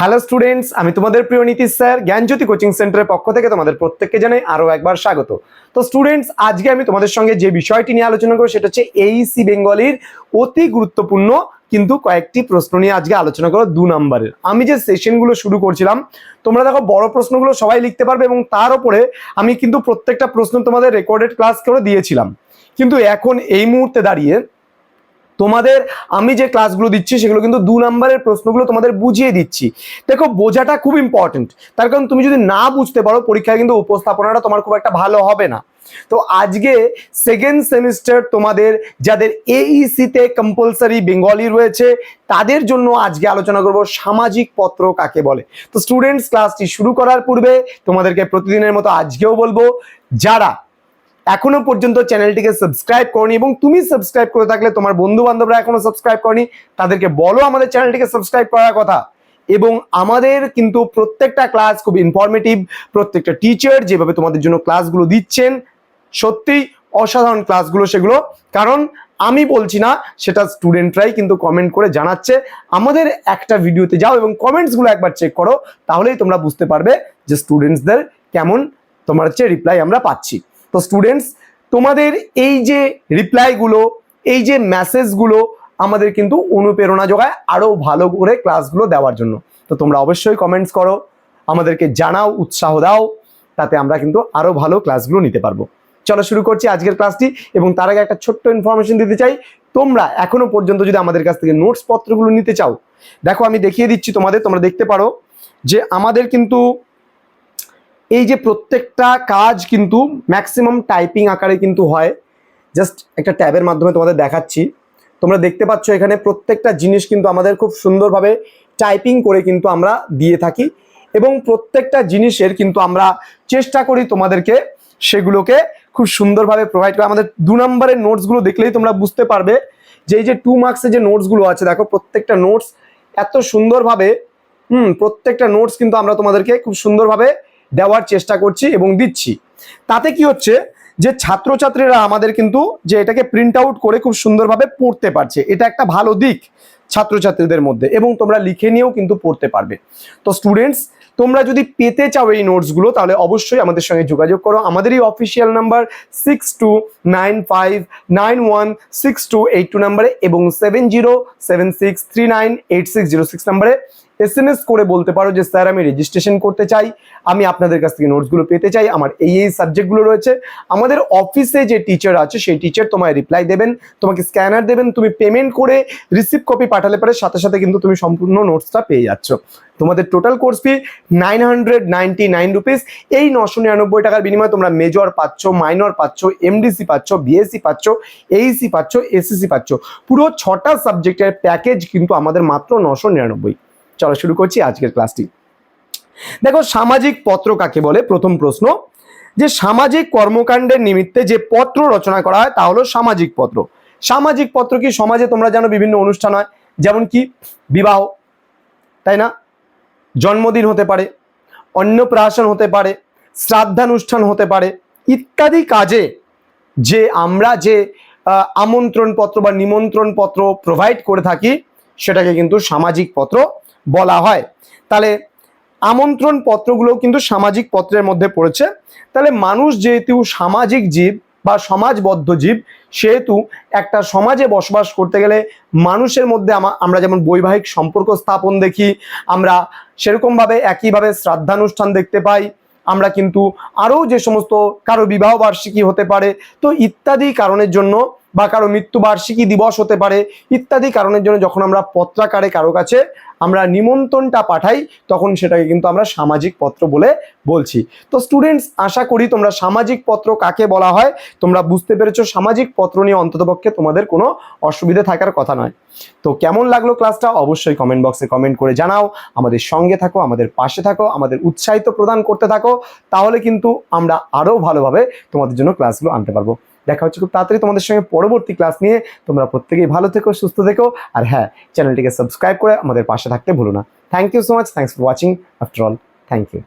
Hello students, আমি তোমাদের প্রিয় নীতিশ স্যার, জ্ঞানজ্যোতি কোচিং সেন্টারের পক্ষ থেকে তোমাদের প্রত্যেককে জানাই আরও একবার স্বাগত। তো স্টুডেন্টস, আজকে আমি তোমাদের সঙ্গে যে বিষয়টি নিয়ে আলোচনা করব সেটা হচ্ছে এইসি বেঙ্গলির অতি গুরুত্বপূর্ণ কিন্তু কয়েকটি প্রশ্ন নিয়ে আজকে আলোচনা করো দু নম্বরের। আমি যে সেশনগুলো শুরু করছিলাম, তোমরা দেখো বড় প্রশ্নগুলো সবাই লিখতে পারবে এবং তার উপরে আমি কিন্তু প্রত্যেকটা প্রশ্ন তোমাদের রেকর্ডেড ক্লাস করে দিয়েছিলাম। কিন্তু এখন এই মুহূর্তে দাঁড়িয়ে তোমাদের আমি যে ক্লাসগুলো দিচ্ছি সেগুলো কিন্তু দু নম্বরের প্রশ্নগুলো তোমাদের বুঝিয়ে দিচ্ছি। দেখো, বোঝাটা খুব ইম্পর্টেন্ট তার কারণ তুমি যদি না বুঝতে পারো, পরীক্ষায় কিন্তু উপস্থাপনাটা তোমার খুব একটা ভালো হবে না। তো আজকে সেকেন্ড সেমিস্টার তোমাদের যাদের এইসিতে কম্পালসারি বেঙ্গলি রয়েছে, তাদের জন্য আজকে আলোচনা করব সামাজিক পত্র কাকে বলে। তো স্টুডেন্টস ক্লাসটি শুরু করার পূর্বে তোমাদেরকে প্রতিদিনের মতো আজকেও বলব, যারা এখনও পর্যন্ত চ্যানেলটিকে সাবস্ক্রাইব করনি এবং তুমি সাবস্ক্রাইব করে থাকলে তোমার বন্ধু বান্ধবরা এখনও সাবস্ক্রাইব করনি, তাদেরকে বলো আমাদের চ্যানেলটিকে সাবস্ক্রাইব করার কথা। এবং আমাদের কিন্তু প্রত্যেকটা ক্লাস খুব ইনফরমেটিভ প্রত্যেকটা টিচার যেভাবে তোমাদের জন্য ক্লাসগুলো দিচ্ছেন সত্যিই অসাধারণ ক্লাসগুলো সেগুলো। কারণ আমি বলছি না, সেটা স্টুডেন্টরাই কিন্তু কমেন্ট করে জানাচ্ছে, আমাদের একটা ভিডিওতে যাও এবং কমেন্টসগুলো একবার চেক করো, তাহলেই তোমরা বুঝতে পারবে যে স্টুডেন্টসদের কেমন তোমার হচ্ছে রিপ্লাই আমরা পাচ্ছি। তো স্টুডেন্টস তোমাদের এই যে রিপ্লাইগুলো এই যে মেসেজগুলো আমাদের কিন্তু অনুপ্রেরণা যোগায় আরও ভালো করে ক্লাসগুলো দেওয়ার জন্য। তো তোমরা অবশ্যই কমেন্টস করো, আমাদেরকে জানাও, উৎসাহ দাও, তাতে আমরা কিন্তু আরও ভালো ক্লাসগুলো নিতে পারব। চলো শুরু করছি আজকের ক্লাসটি এবং তার আগে একটা ছোট্ট ইনফরমেশন দিতে চাই। তোমরা এখনও পর্যন্ত যদি আমাদের কাছ থেকে নোটস পত্রগুলো নিতে চাও, দেখো আমি দেখিয়ে দিচ্ছি তোমাদের, তোমরা দেখতে পারো যে আমাদের কিন্তু এই যে প্রত্যেকটা কাজ কিন্তু ম্যাক্সিমাম টাইপিং আকারে কিন্তু হয়। জাস্ট একটা ট্যাবের মাধ্যমে তোমাদের দেখাচ্ছি। তোমরা দেখতে পাচ্ছ এখানে প্রত্যেকটা জিনিস কিন্তু আমাদের খুব সুন্দরভাবে টাইপিং করে কিন্তু আমরা দিয়ে থাকি এবং প্রত্যেকটা জিনিসের কিন্তু আমরা চেষ্টা করি তোমাদেরকে সেগুলোকে খুব সুন্দরভাবে প্রোভাইড করে। আমাদের দু নম্বরের নোটসগুলো দেখলেই তোমরা বুঝতে পারবে যে এই যে টু মার্কসের যে নোটসগুলো আছে, দেখো প্রত্যেকটা নোটস এত সুন্দরভাবে, হুম, প্রত্যেকটা নোটস কিন্তু আমরা তোমাদেরকে খুব সুন্দরভাবে দেওয়ার চেষ্টা করছি এবং দিচ্ছি। তাতে কি হচ্ছে যে ছাত্রছাত্রীরা আমাদের কিন্তু যে এটাকে প্রিন্ট আউট করে খুব সুন্দরভাবে পড়তে পারছে। এটা একটা ভালো দিক ছাত্রছাত্রীদের মধ্যে এবং তোমরা লিখে নিয়েও কিন্তু পড়তে পারবে। তো স্টুডেন্টস তোমরা যদি পেতে চাও এই নোটসগুলো তাহলে অবশ্যই আমাদের সঙ্গে যোগাযোগ করো। আমাদের এই official number six two nine five nine one six two eight two নাম্বারে এবং seven zero seven six three nine eight six zero six নাম্বারে এস এম এস করে বলতে পারো যে, স্যার, আমি রেজিস্ট্রেশন করতে চাই। আমি আপনাদের কাছ থেকে নোটসগুলো পেতে চাই। আমার এই এই সাবজেক্টগুলো রয়েছে। আমাদের অফিসে যে টিচার আছে, সেই টিচার তোমায় রিপ্লাই দেবেন। তোমাকে স্ক্যানার দেবেন। তুমি পেমেন্ট করে রিসিভ কপি পাঠালে পরে সাথে সাথে কিন্তু তুমি সম্পূর্ণ নোটসটা পেয়ে যাচ্ছ। তোমাদের total course fee nine hundred ninety nine rupees এই নশো নিরানব্বই টাকার বিনিময়ে তোমরা মেজর পাচ্ছ মাইনর পাচ্ছ এমডিসি পাচ্ছ বিএসসি পাচ্ছ এইসি পাচ্ছ এসএসসি পাচ্ছ। পুরো ছটা সাবজেক্টের প্যাকেজ কিন্তু আমাদের মাত্র নশো নিরানব্বই। চলো শুরু করছি আজকের ক্লাসটি। দেখো, সামাজিক পত্র কাকে বলে? প্রথম প্রশ্ন, যে সামাজিক কর্মকাণ্ডের নিমিত্তে যে পত্র রচনা করা হয় তা হলো সামাজিক পত্র। সামাজিক পত্র কি? সমাজে তোমরা জানো বিভিন্ন অনুষ্ঠান হয়, যেমন কি বিবাহ, তাই না? জন্মদিন হতে পারে, অন্নপ্রাশন হতে পারে, শ্রাদ্ধানুষ্ঠান হতে পারে, ইত্যাদি কাজে যে আমরা যে আমন্ত্রণ পত্র বা নিমন্ত্রণ পত্র প্রোভাইড করে থাকি, সেটাকে কিন্তু সামাজিক পত্র বলা হয়। তাহলে আমন্ত্রণ পত্রগুলো কিন্তু সামাজিক পত্রের মধ্যে পড়েছে। তাহলে মানুষ যেহেতু সামাজিক জীব বা সমাজবদ্ধ জীব, সেহেতু একটা সমাজে বসবাস করতে গেলে মানুষের মধ্যে আমরা যেমন বৈবাহিক সম্পর্ক স্থাপন দেখি, আমরা সেরকমভাবে একইভাবে শ্রাদ্ধানুষ্ঠান দেখতে পাই, আমরা কিন্তু আরও যে সমস্ত কারও বিবাহ বার্ষিকী হতে পারে, তো ইত্যাদি কারণের জন্য বা কারও মৃত্যুবার্ষিকী দিবস হতে পারে ইত্যাদি কারণের জন্য যখন আমরা পত্রাকারে কারও কাছে আমরা নিমন্ত্রণটা পাঠাই, তখন সেটাকে কিন্তু আমরা সামাজিক পত্র বলে বলছি। তো স্টুডেন্টস আশা করি তোমরা সামাজিক পত্র কাকে বলা হয়? তোমরা বুঝতে পেরেছ সামাজিক পত্র নিয়ে অন্ততপক্ষে তোমাদের কোনো অসুবিধা থাকার কথা নয়। তো কেমন লাগল ক্লাসটা অবশ্যই কমেন্ট বক্সে কমেন্ট করে জানাও। আমাদের সঙ্গে থাকো, আমাদের পাশে থাকো, আমাদের উৎসাহিত প্রদান করতে থাকো। তাহলে কিন্তু আমরা আরও ভালোভাবে তোমাদের জন্য ক্লাসগুলো আনতে পারব। দেখা হচ্ছে খুব তাড়াতাড়ি তোমাদের সঙ্গে পরবর্তী ক্লাস নিয়ে। তোমরা প্রত্যেকেই ভালো থেকো, সুস্থ থেকো। আর হ্যাঁ চ্যানেলটিকে সাবস্ক্রাইব করে আমাদের পাশে থাকতে ভুলো না। Thank you so much thanks for watching after all thank you